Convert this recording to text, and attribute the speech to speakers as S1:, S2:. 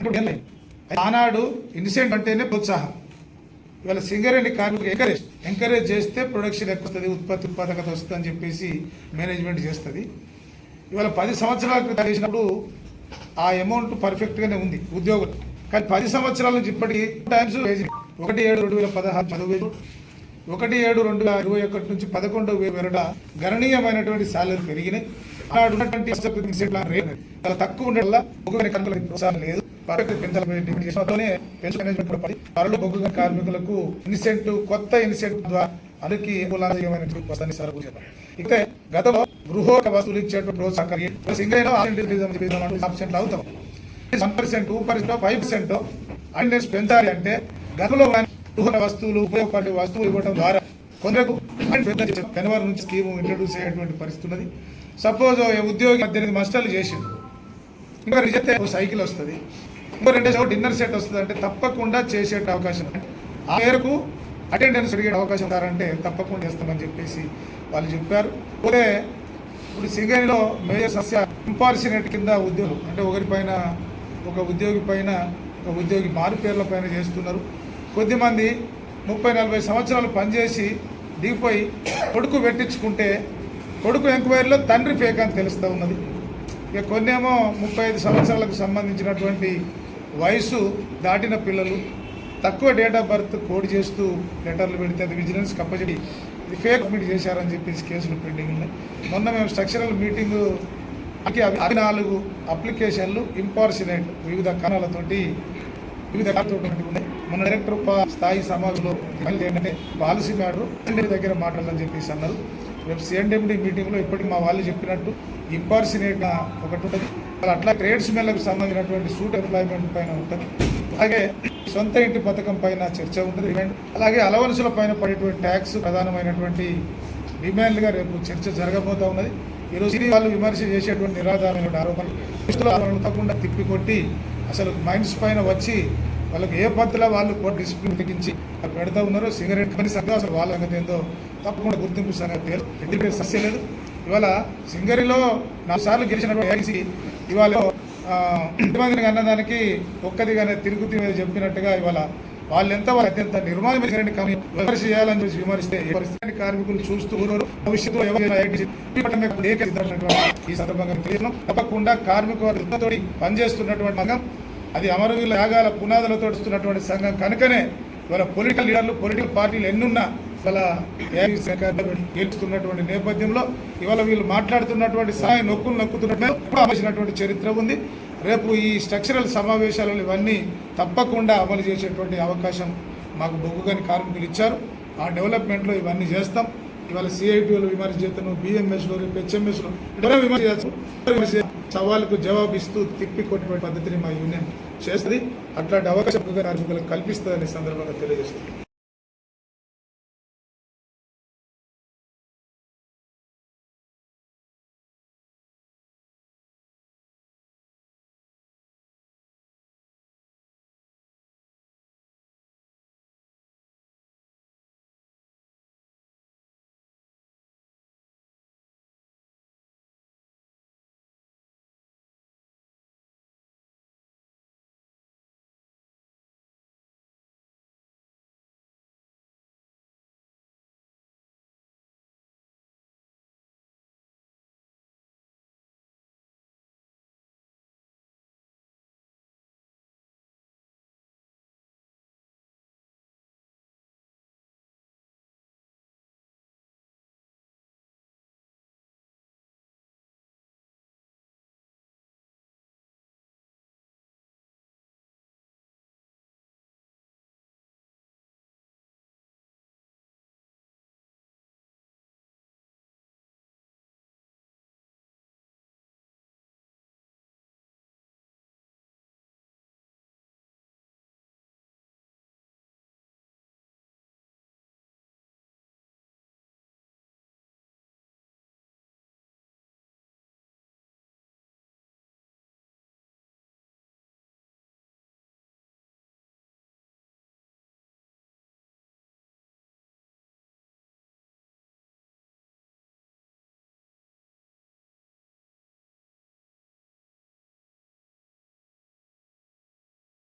S1: అంటే ఆనాడు ఇన్సెంట్ అంటేనే ప్రోత్సాహం. ఇవాళ సింగరేణి కార్మికులు ఎంకరేజ్ ఎంకరేజ్ చేస్తే ప్రొడక్షన్ ఎక్కువ ఉత్పత్తి ఉత్పాదకత వస్తుంది అని చెప్పేసి మేనేజ్మెంట్ చేస్తుంది. ఇవాళ పది సంవత్సరాల క్రితం చేసినప్పుడు ఆ అమౌంట్ పర్ఫెక్ట్గానే ఉంది ఉద్యోగులు. కానీ పది సంవత్సరాల నుంచి ఇప్పటికి టైమ్స్ ఒకటి ఏడు రెండు వేల పదహారు చదువు వేలు ఒకటి ఏడు రెండు వేల ఇరవై ఒకటి నుంచి పదకొండు వేల గణనీయమైనటువంటి శాలరీ పెరిగినాయి. చాలా తక్కువ ఉండడం వల్ల బొగ్గు కార్మికులకు ప్రోత్సాహం లేదు. పర్ఫెక్ట్ పెన్షన్ మేనేజ్మెంట్ కూడా పడి త్వరలో బొగ్గు కార్మికులకు ఇన్సెంట్ కొత్త ఇన్సెంట్ ద్వారా అందరికీ మూలాంశమైనటువంటి సార్ చెప్పారు. గతంలో గృహ వస్తువులు ఇచ్చేటువంటి ప్రోత్సాహం సింగైనా అవుతాం one percent two percent five percent attendance పెంచాలి అంటే గతంలో గృహ వస్తువులు ఉపయోగపడే వస్తువులు ఇవ్వడం ద్వారా కొందరకు జనవరి నుంచి స్కీమ్ ఇంట్రడ్యూస్ అయ్యేటువంటి పరిస్థితి ఉన్నది. సపోజ్ ఉద్యోగి పద్దెనిమిది మస్టర్లు చేసిండు. ఇంకా రిజెక్ట్ ఓ సైకిల్ వస్తుంది. ఇంకో రెండు రోజులు డిన్నర్ సెట్ వస్తుంది అంటే తప్పకుండా చేసే అవకాశం. ఉంది. ఆ మేరకు అటెండెన్స్ అడిగే అవకాశం ఉంటారంటే తప్పకుండా చేస్తామని చెప్పేసి వాళ్ళు చెప్పారు. పోతే ఇప్పుడు సింగరేణిలో మేజర్ సమస్య ఇంపార్సినేట్ కింద ఉద్యోగం. అంటే ఒకరిపైన ఒక ఉద్యోగి పైన ఒక ఉద్యోగి మారు పేర్ల పైన చేస్తున్నారు. కొద్దిమంది ముప్పై నలభై సంవత్సరాలు పనిచేసి దిగిపోయి కొడుకు పెట్టించుకుంటే కొడుకు ఎంక్వైరీలో తండ్రి ఫేక్ అని తెలుస్తూ ఉన్నది. ఇక కొన్నేమో ముప్పై ఐదు సంవత్సరాలకు సంబంధించినటువంటి వయసు దాటిన పిల్లలు తక్కువ డేట్ ఆఫ్ బర్త్ కోడ్ చేస్తూ లెటర్లు పెడితే అది విజిలెన్స్ కప్పచెప్పి ఇది ఫేక్ మీట్ చేశారని చెప్పేసి కేసులు పెండింగ్ ఉన్నాయి. మొన్న మేము స్ట్రక్చరల్ మీటింగు అవి నాలుగు అప్లికేషన్లు ఇంపార్సినేట్ వివిధ కారణాలతోటి వివిధ కారణాలతో ఉన్నాయి. మన డైరెక్టర్ స్థాయి సమాజంలో ఏంటంటే పాలసీ మ్యాటర్ దగ్గర మాట్లాడాలని చెప్పేసి అన్నారు. రేపు సిఎండిఎండి మీటింగ్లో ఇప్పటికి మా వాళ్ళు చెప్పినట్టు ఇంపార్సినేట్ ఒకటి ఉంటుంది. అట్లా ట్రేడ్స్ మెన్లకు సంబంధించినటువంటి సూట్ ఎంప్లాయ్మెంట్ పైన ఉంటుంది. అలాగే సొంత ఇంటి పథకం పైన చర్చ ఉంటుంది. అలాగే అలవన్సుల పైన పడేటువంటి ట్యాక్స్ ప్రధానమైనటువంటి డిమాండ్లుగా రేపు చర్చ జరగబోతా ఉన్నది. ఈరోజు ఇది వాళ్ళు విమర్శ చేసేటువంటి నిరాధారమైన ఆరోపణలు. ఆరోపణలు తప్పకుండా తిప్పికొట్టి అసలు మైండ్స్ పైన వచ్చి వాళ్ళకి ఏ పద్ధతిలో వాళ్ళు కోర్టు డిసిప్లిన్ తగ్గించి పెడతా ఉన్నారో సింగరేట్ కంపెనీ సంఘం అసలు వాళ్ళ సంగతి ఏందో తప్పకుండా గుర్తింపు సంగతి పేరు. ఎడ్యుకేట్ లేదు. ఇవాళ సింగరిలో నాలుగు సార్లు గెలిచినటువంటి ఏఐసి ఇవాళ ఆ, ఇంతమందిని అన్నదానికి ఒక్కదిగానే తిరుగుతీ మీద చెప్పినట్టుగా ఇవాళ వాళ్ళు ఎంత వాళ్ళు అత్యంత నిర్మాణమైన కానీ విమర్శ చేయాలని చెప్పి విమర్శిస్తే పరిస్థితి కార్మికులు చూస్తూ ఊరు భవిష్యత్తులో ఎవరైనా ఈ సందర్భంగా తెలియజేస్తున్నాం. తప్పకుండా కార్మిక వర్గంతో పనిచేస్తున్నటువంటి సంఘం అది అమరవీరుల యాగాల పునాదులతో ఇస్తున్నటువంటి సంఘం. కనుకనే ఇవాళ పొలిటికల్ లీడర్లు పొలిటికల్ పార్టీలు ఎన్నున్నా ఇవాళ గెలుస్తున్నటువంటి నేపథ్యంలో ఇవాళ వీళ్ళు మాట్లాడుతున్నటువంటి సహాయం నొక్కులు నొక్కుతున్నట్టు అమర్చినటువంటి చరిత్ర ఉంది. రేపు ఈ స్ట్రక్చరల్ సమావేశాలలో ఇవన్నీ తప్పకుండా అమలు చేసేటువంటి అవకాశం మాకు బొగ్గుగాని కార్మికులు ఇచ్చారు. ఆ డెవలప్మెంట్లో ఇవన్నీ చేస్తాం. ఇవాళ సిఐటిలో విమర్శ చేస్తాను బిఎంఎస్లో రేపు హెచ్ఎంఎస్లో విమర్శ చేస్తాం సవాళ్ళకు జవాబు ఇస్తూ జవాబిస్తూ తిప్పి కొట్టిన పద్ధతిని మా యూనియన్ చేస్తుంది. అట్లాంటి అవకాశం కార్మికులకు కల్పిస్తుందని సందర్భంగా తెలియజేస్తుంది